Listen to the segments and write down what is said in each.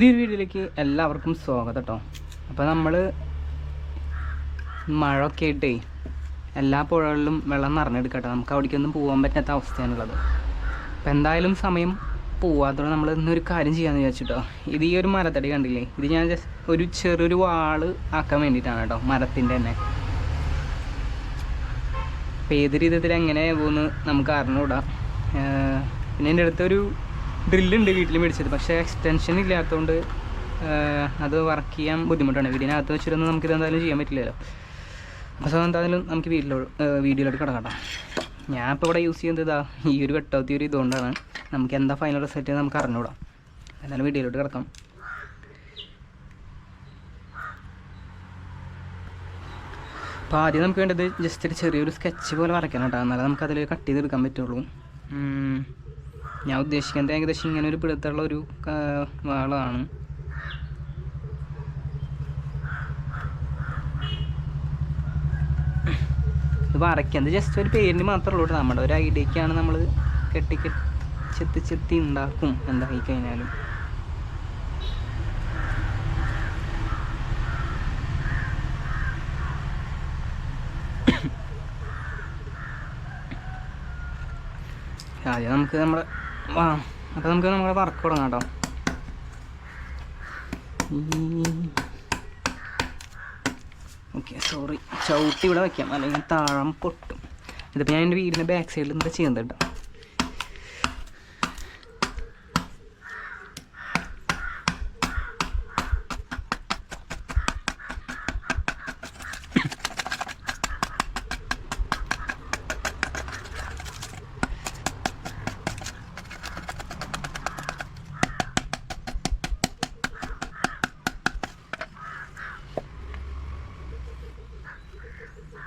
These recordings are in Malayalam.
പുതിയൊരു വീഡിയോയിലേക്ക് എല്ലാവർക്കും സ്വാഗതം കേട്ടോ. അപ്പോൾ നമ്മൾ മഴയൊക്കെ ആയിട്ടേ എല്ലാ പുഴകളിലും വെള്ളം നിറഞ്ഞെടുക്കട്ടെ നമുക്ക് അവിടേക്കൊന്നും പോകാൻ പറ്റാത്ത അവസ്ഥയാണുള്ളത്. അപ്പോൾ എന്തായാലും സമയം പോവാത്തോടെ നമ്മൾ ഇന്നൊരു കാര്യം ചെയ്യാമെന്ന് വിചാരിച്ചിട്ടോ. ഇത് ഈ ഒരു മരത്തടി കണ്ടില്ലേ? ഇത് ഞാൻ ജസ്റ്റ് ഒരു ചെറിയൊരു വാൾ ആക്കാൻ വേണ്ടിയിട്ടാണ് കേട്ടോ മരത്തിന്റെ തന്നെ. അപ്പോൾ ഏത് രീതിയിൽ എങ്ങനെ പോകുമെന്ന് നമുക്ക് അറിഞ്ഞുകൂടാ. പിന്നെ എന്റെ അടുത്തൊരു ഡ്രില്ലുണ്ട് വീട്ടിൽ മേടിച്ചത്. പക്ഷേ എക്സ്റ്റൻഷൻ ഇല്ലാത്തതുകൊണ്ട് അത് വർക്ക് ചെയ്യാൻ ബുദ്ധിമുട്ടാണ്. വീടിനകത്ത് വെച്ചിരുന്ന് നമുക്കിത് എന്തായാലും ചെയ്യാൻ പറ്റില്ലല്ലോ. അപ്പോൾ സോ എന്തായാലും നമുക്ക് വീട്ടിലോ വീഡിയോയിലോട്ട് കിടക്കട്ടോ ഞാൻ ഇപ്പോൾ ഇവിടെ യൂസ് ചെയ്യുന്നത് ഇതാ ഈ ഒരു വെട്ടാത്തി ഒരു ഇതുകൊണ്ടാണ്. നമുക്ക് എന്താ ഫൈനൽ റിസൾട്ട് നമുക്ക് അറിഞ്ഞുകൂടാം എന്തായാലും വീഡിയോയിലോട്ട് കിടക്കാം. അപ്പോൾ ആദ്യം നമുക്ക് വേണ്ടത് ജസ്റ്റ് ഒരു ചെറിയൊരു സ്കെച്ച് പോലെ വരയ്ക്കണം കേട്ടോ. എന്നാലേ നമുക്ക് അതിൽ കട്ട് ചെയ്തെടുക്കാൻ പറ്റുള്ളൂ. ഞാൻ ഉദ്ദേശിക്കുന്നത് ഏകദേശം ഇങ്ങനെ ഒരു പിടുത്തുള്ള ഒരു വാളാണ് ഇത് വരയ്ക്കുന്നത് ജസ്റ്റ് ഒരു പേരിന് മാത്രമേ ഉള്ളൂ നമ്മുടെ ഒരു ഐഡിയക്കാണ് നമ്മൾ കെട്ടി ചെത്തി ചെത്തി ഉണ്ടാക്കും എന്തായി കഴിഞ്ഞാലും ആദ്യം നമുക്ക് നമ്മുടെ ആ അപ്പോൾ നമുക്ക് നമ്മുടെ വർക്ക് തുടങ്ങാം കേട്ടോ. ഓക്കെ സോറി ചവിട്ടി ഇവിടെ വെക്കാം. അല്ലെങ്കിൽ താഴം പൊട്ടും. ഇതിപ്പോൾ ഞാൻ എന്റെ വീടിന്റെ ബാക്ക് സൈഡിൽ എന്താ ചെയ്യുന്നത് കേട്ടോ?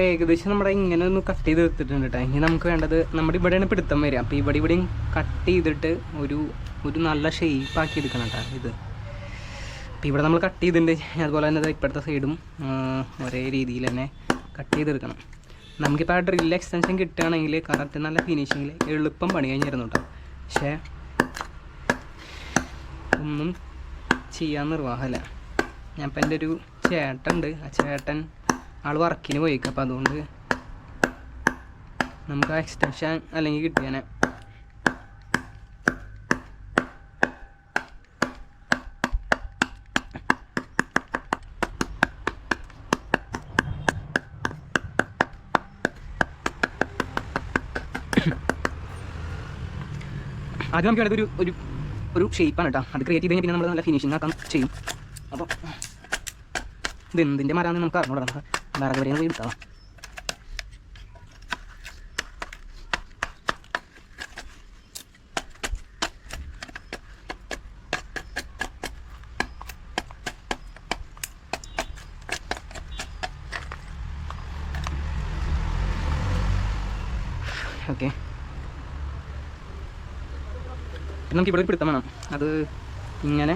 അപ്പോൾ ഏകദേശം നമ്മുടെ ഇങ്ങനെ ഒന്ന് കട്ട് ചെയ്ത് എടുത്തിട്ടുണ്ട് കേട്ടോ ഇനി നമുക്ക് വേണ്ടത് നമ്മുടെ ഇവിടെയാണ് പിടുത്തം വരിക. അപ്പോൾ ഇവിടെ ഇവിടെയും കട്ട് ചെയ്തിട്ട് ഒരു ഒരു നല്ല ഷേപ്പ് ആക്കി എടുക്കണം കേട്ടോ ഇത്. അപ്പോൾ ഇവിടെ നമ്മൾ കട്ട് ചെയ്തിട്ടുണ്ട്. അതുപോലെ തന്നെ ഇപ്പോഴത്തെ സൈഡും ഒരേ രീതിയിൽ തന്നെ കട്ട് ചെയ്തെടുക്കണം. നമുക്കിപ്പോൾ ആ ഡ്രില്ല് എക്സ്റ്റൻഷൻ കിട്ടുകയാണെങ്കിൽ കറക്റ്റ് നല്ല ഫിനിഷിങ്ങിൽ എളുപ്പം പണി കഴിഞ്ഞിരുന്നു കേട്ടോ പക്ഷേ ഒന്നും ചെയ്യാൻ നിർവാഹമല്ല. ഇപ്പം എന്റെ ഒരു ചേട്ടൻ ഉണ്ട്. ആ ചേട്ടൻ ആൾ വർക്കിന് പോയിക്കും അപ്പം അതുകൊണ്ട് നമുക്ക് ആ എക്സ്റ്റൻഷൻ അല്ലെങ്കിൽ കിട്ടിയാനെ. ആദ്യം നമുക്ക് വേണ്ടത് ഒരു ഒരു ഒരു ഷേപ്പാണ് കേട്ടോ അത് ക്രിയേറ്റ് ചെയ്ത് കഴിഞ്ഞാൽ പിന്നെ നമ്മൾ നല്ല ഫിനിഷിംഗ് ആക്കാൻ ചെയ്യും. അപ്പോൾ ഇത് എന്തിന്റെ നമുക്ക് അറിഞ്ഞൂടാ. നമുക്ക് വേറെ വരെയും പോയി എടുക്കാം ഓക്കെ. നമുക്ക് ഇവിടെ പിടുത്തം വേണം അത് ഇങ്ങനെ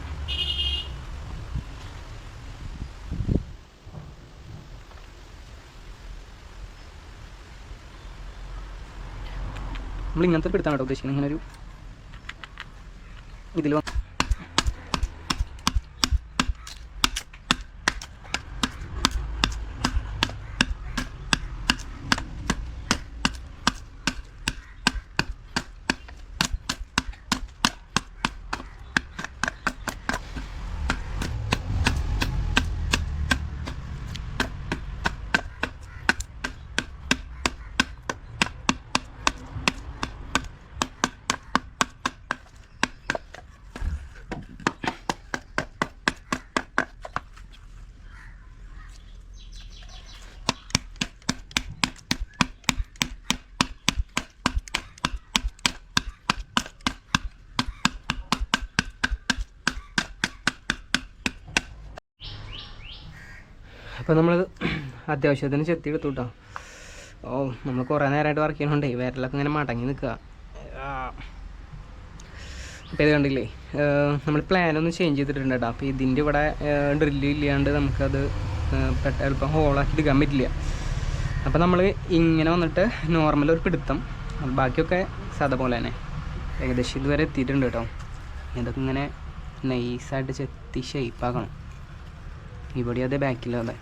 നമ്മൾ ഇങ്ങനത്തെ ഒരു പിടുത്താണ് കേട്ടോ ഉദ്ദേശിക്കുന്നത്. ഇങ്ങനൊരു ഒരു ഇതിൽ അപ്പോൾ നമ്മൾ അത്യാവശ്യത്തിന് ചെത്തി എടുത്തു കേട്ടോ ഓ നമ്മൾ കുറേ നേരമായിട്ട് വർക്ക് ചെയ്യണോണ്ടേ വിരലൊക്കെ ഇങ്ങനെ മടങ്ങി നിൽക്കുക അപ്പോൾ ഇത് കണ്ടില്ലേ? നമ്മൾ പ്ലാനൊന്ന് ചേഞ്ച് ചെയ്തിട്ടുണ്ട് കേട്ടോ അപ്പോൾ ഇതിന്റെ ഇവിടെ ഡ്രില്ല് ഇല്ലാണ്ട് നമുക്കത് പെട്ട എളുപ്പം ഹോളാക്കി എടുക്കാൻ പറ്റില്ല. അപ്പോൾ നമ്മൾ ഇങ്ങനെ വന്നിട്ട് നോർമൽ ഒരു പിടുത്തം. ബാക്കിയൊക്കെ സാധാ പോലെ തന്നെ. ഏകദേശം ഇതുവരെ എത്തിയിട്ടുണ്ട് കേട്ടോ ഇതൊക്കെ ഇങ്ങനെ നൈസായിട്ട് ചെത്തി ഷേപ്പാക്കണം ഇവിടെ അതേ ബാക്കിലും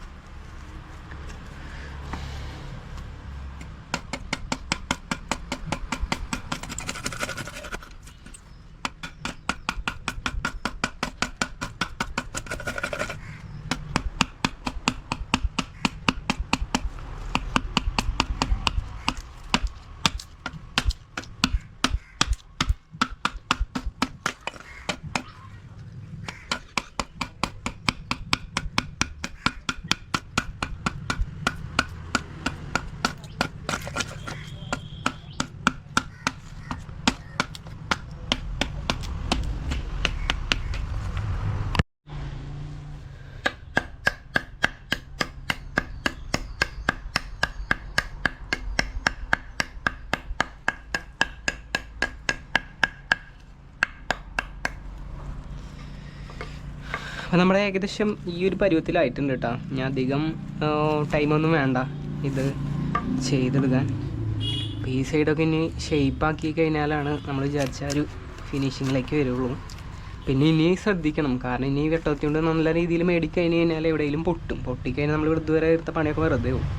അപ്പോൾ നമ്മുടെ ഏകദേശം ഈ ഒരു പരുവത്തിലായിട്ടുണ്ട് കേട്ടോ ഞാൻ അധികം ടൈമൊന്നും വേണ്ട ഇത് ചെയ്തെടുക്കാൻ. അപ്പോൾ ഈ സൈഡൊക്കെ ഇനി ഷേപ്പാക്കി കഴിഞ്ഞാലാണ് നമ്മൾ വിചാരിച്ച ഒരു ഫിനിഷിങ്ങിലേക്ക് വരുള്ളൂ. പിന്നെ ഇനി ശ്രദ്ധിക്കണം. കാരണം ഇനി വെട്ടത്തി കൊണ്ട് നല്ല രീതിയിൽ മേടിക്കഴിഞ്ഞ് കഴിഞ്ഞാൽ എവിടെയെങ്കിലും പൊട്ടും. പൊട്ടിക്കഴിഞ്ഞാൽ നമ്മൾ ഇതുവരെ എടുത്ത പണിയൊക്കെ വെറുതെ പോകും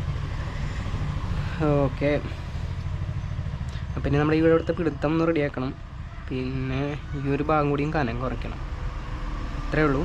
ഓക്കെ. പിന്നെ നമ്മുടെ ഇവിടെ അടുത്ത് പിടുത്തം ഒന്ന് റെഡിയാക്കണം പിന്നെ ഈ ഒരു ഭാഗം കൂടിയും കനം കുറയ്ക്കണം. അത്രേ ഉള്ളൂ.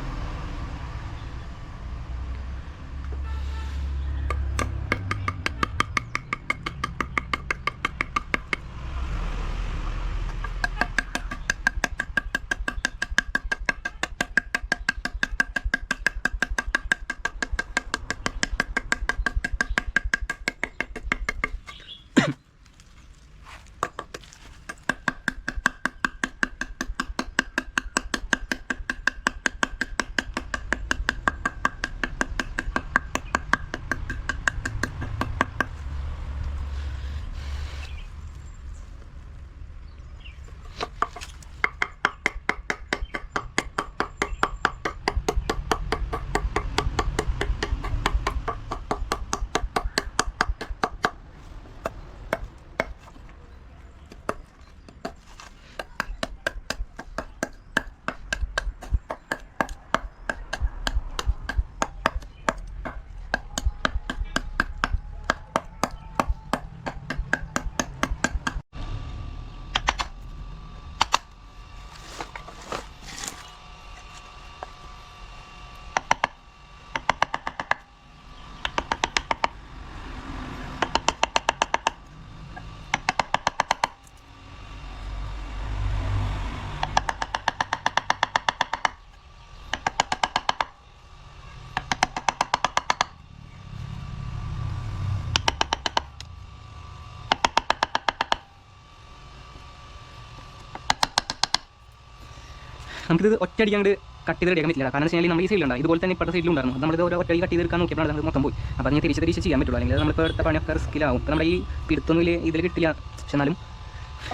നമുക്കിത് ഒറ്റയടിക്ക് അങ്ങോട്ട് കട്ട് ചെയ്ത് എടുക്കാൻ പറ്റില്ല. കാരണം വെച്ച് കഴിഞ്ഞാൽ നമ്മൾ ഈ സൈഡിലുണ്ടാവും ഇതുപോലെ തന്നെ ഇപ്പോഴത്തെ ഉണ്ടായിരുന്നു നമ്മളിത് ഓരോ ഒറ്റയടി കട്ട് ചെയ്തെടുക്കാൻ നോക്കിയപ്പോൾ അത് മൊത്തം പോയി. അപ്പോൾ അതിന് തിരിച്ച് തിരിച്ച് ചെയ്യാൻ പറ്റുള്ളൂ. അല്ലെങ്കിൽ നമ്മളിപ്പോൾ എടുത്ത പണിയൊക്കെ റിസ്ക്കിലാവും നമ്മുടെ ഈ പിടുത്തൊന്നും ഇതിൽ കിട്ടില്ല. പക്ഷെ എന്നാലും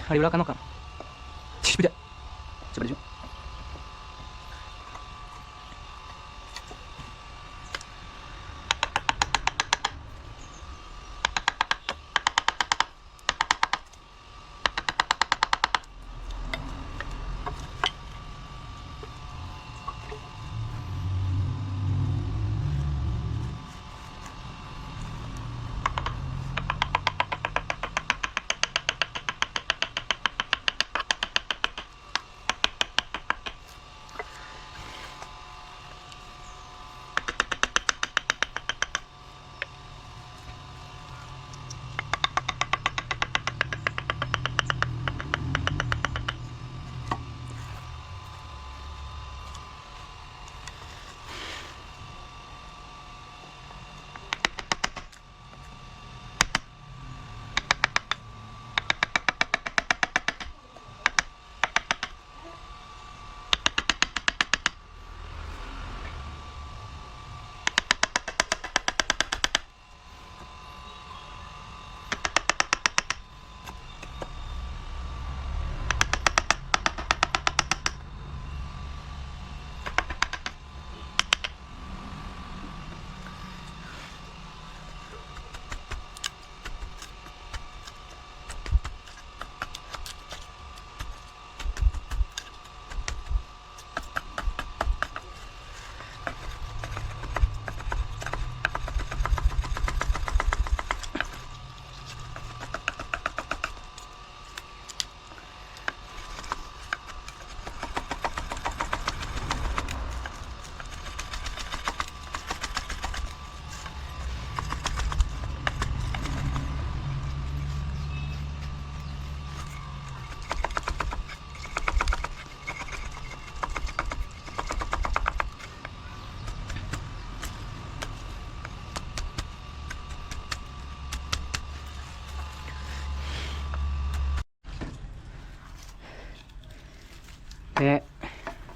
അടിപൊളിയാക്കാൻ നോക്കാം.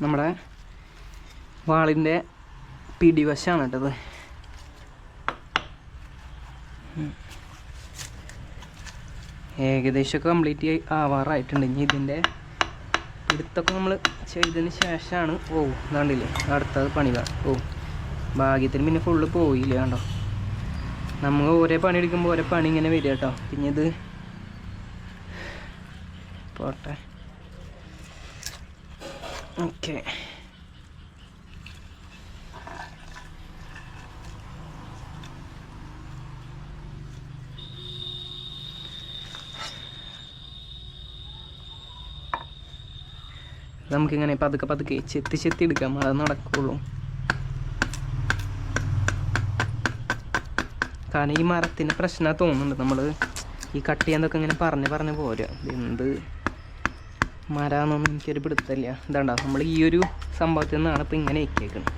നമ്മുടെ വാളിന്റെ പിടിവശമാണ് കേട്ടത് ഏകദേശമൊക്കെ കംപ്ലീറ്റ് ആവാറായിട്ടുണ്ട്. ഇനി ഇതിന്റെ ഇടുത്തൊക്കെ നമ്മൾ ചെയ്തതിന് ശേഷമാണ്. ഓ ഇതാണ്ടില്ലേ. അടുത്തത് പണിക ഓ ഭാഗ്യത്തിന് പിന്നെ ഫുള്ള് പോയില്ല കണ്ടോ? നമ്മൾ ഓരോ പണി എടുക്കുമ്പോൾ ഓരോ പണി ഇങ്ങനെ വരിക കേട്ടോ. പിന്നെ ഇത് പോട്ടെ. ഓക്കെ നമുക്കിങ്ങനെ പതുക്കെ പതുക്കെ ചെത്തി ചെത്തി എടുക്കാം അത് നടക്കുള്ളൂ. കാരണം ഈ മരത്തിന്റെ പ്രശ്നമാണ് തോന്നുന്നുണ്ട്. നമ്മൾ ഈ കട്ട് ചെയ്യാൻ ഇങ്ങനെ പറഞ്ഞ് പറഞ്ഞ് പോരുക എന്ത് മരാന്നൊന്നും എനിക്കൊരു പിടുത്തമില്ല. ഇതാണ്ടാ നമ്മൾ ഈ ഒരു സംഭവത്തിൽ നിന്നാണ് ഇപ്പം ഇങ്ങനെ ഇക്കേക്കുന്നത്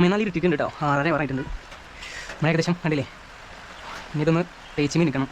സമയം നല്ല ഇരുട്ടിട്ടുണ്ട് കേട്ടോ ആറര പറഞ്ഞിട്ടുണ്ട്. നമ്മൾ ഏകദേശം കണ്ടില്ലേ? ഇനി ഇതൊന്ന് മീൻ മിനിക്കണം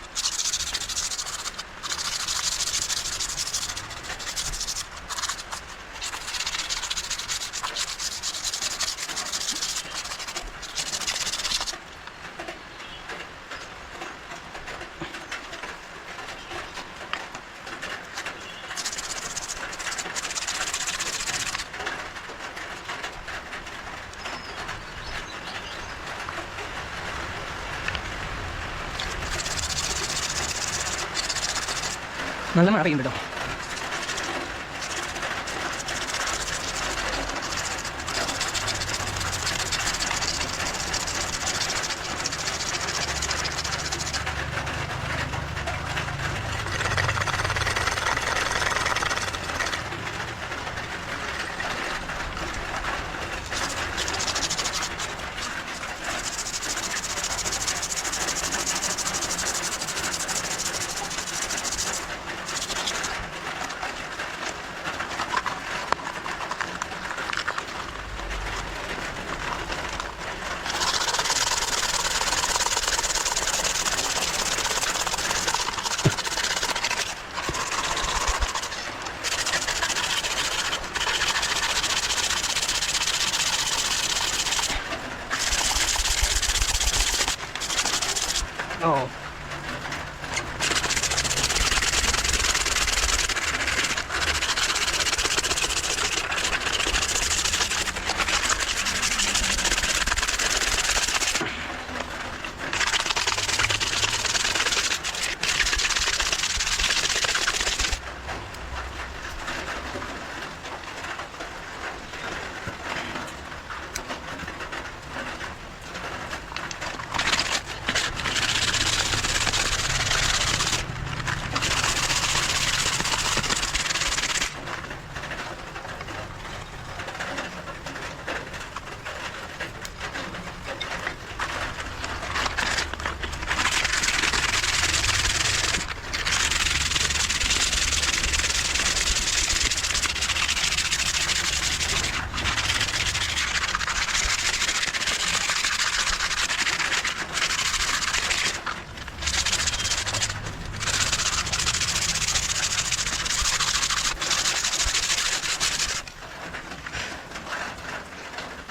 നല്ല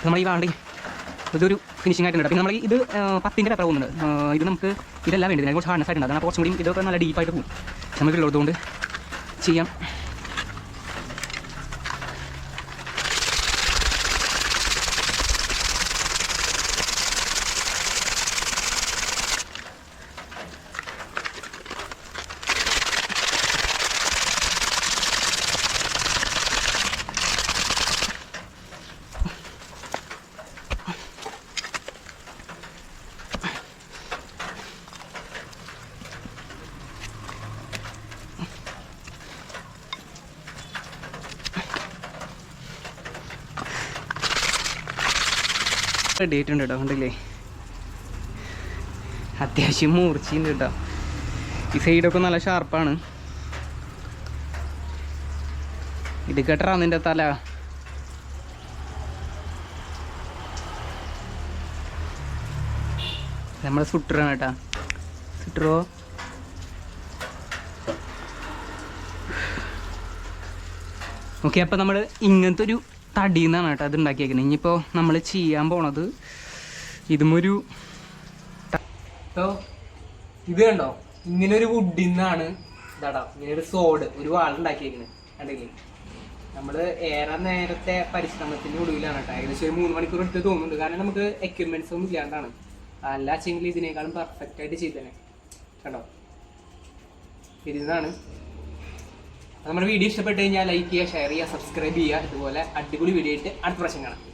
നമ്മൾ ഈ വാണ്ടി ഇതൊരു ഫിനിഷിംഗ് ആയിട്ടുണ്ട്. പിന്നെ നമ്മൾ ഇത് പത്തിന്റെ പേപ്പർ പോകുന്നുണ്ട്. ഇത് നമുക്ക് ഇതെല്ലാം വേണ്ടി കുറച്ച് ഹാർഡ്നസ് ആയിട്ടുണ്ട്. അതാണ് കുറച്ചും കൂടി. ഇതൊക്കെ നല്ല ഡീപ്പായിട്ട് പോകും. നമുക്ക് ഉള്ളതുകൊണ്ട് ചെയ്യാം. റെഡി ഉണ്ട് കേട്ടോ കണ്ടില്ലേ? അത്യാവശ്യം മൂർച്ചയുണ്ട് കേട്ടോ ഈ സൈഡൊക്കെ നല്ല ഷാർപ്പാണ് ഇത് കേട്ടറാ നിന്റെ തല? നമ്മളെ സുട്ടറാണ് കേട്ടാ സുട്ടറോ ഓക്കെ അപ്പോൾ നമ്മൾ ഇങ്ങനത്തെ ഒരു തടിയിൽ കേട്ടോ അത് ഉണ്ടാക്കിയേക്കുന്നത് ഇനിയിപ്പോൾ നമ്മൾ ചെയ്യാൻ പോണത് ഇതുമൊരു ഇത് കണ്ടോ? ഇങ്ങനെ ഒരു വുഡിൽ നിന്നാണ് ഇതാടാ ഇങ്ങനെ ഒരു സോഡ് ഒരു വാളുണ്ടാക്കിയേക്കുന്നത് കണ്ടില്ലേ? നമ്മൾ ഏറെ നേരത്തെ പരിശ്രമത്തിന്റെ ഒടുവിലാണ് കേട്ടോ. ഏകദേശം ഒരു മൂന്ന് മണിക്കൂർ എടുത്ത് തോന്നുന്നുണ്ട്. കാരണം നമുക്ക് എക്യുപ്മെന്റ്സ് ഒന്നും ഇല്ലാണ്ടാണ്. അല്ല വെച്ചെങ്കിൽ ഇതിനേക്കാളും പെർഫെക്റ്റ് ആയിട്ട് ചെയ്തേനെ. കണ്ടോ? ഇരുന്നാണ് നമ്മുടെ വീഡിയോ ഇഷ്ടപ്പെട്ട് കഴിഞ്ഞാൽ ലൈക്ക് ചെയ്യുക ഷെയർ ചെയ്യുക സബ്സ്ക്രൈബ് ചെയ്യുക ഇതുപോലെ അടിപൊളി വീഡിയോ ആയിട്ട് അടുത്ത പ്രാവശ്യം കാണാം.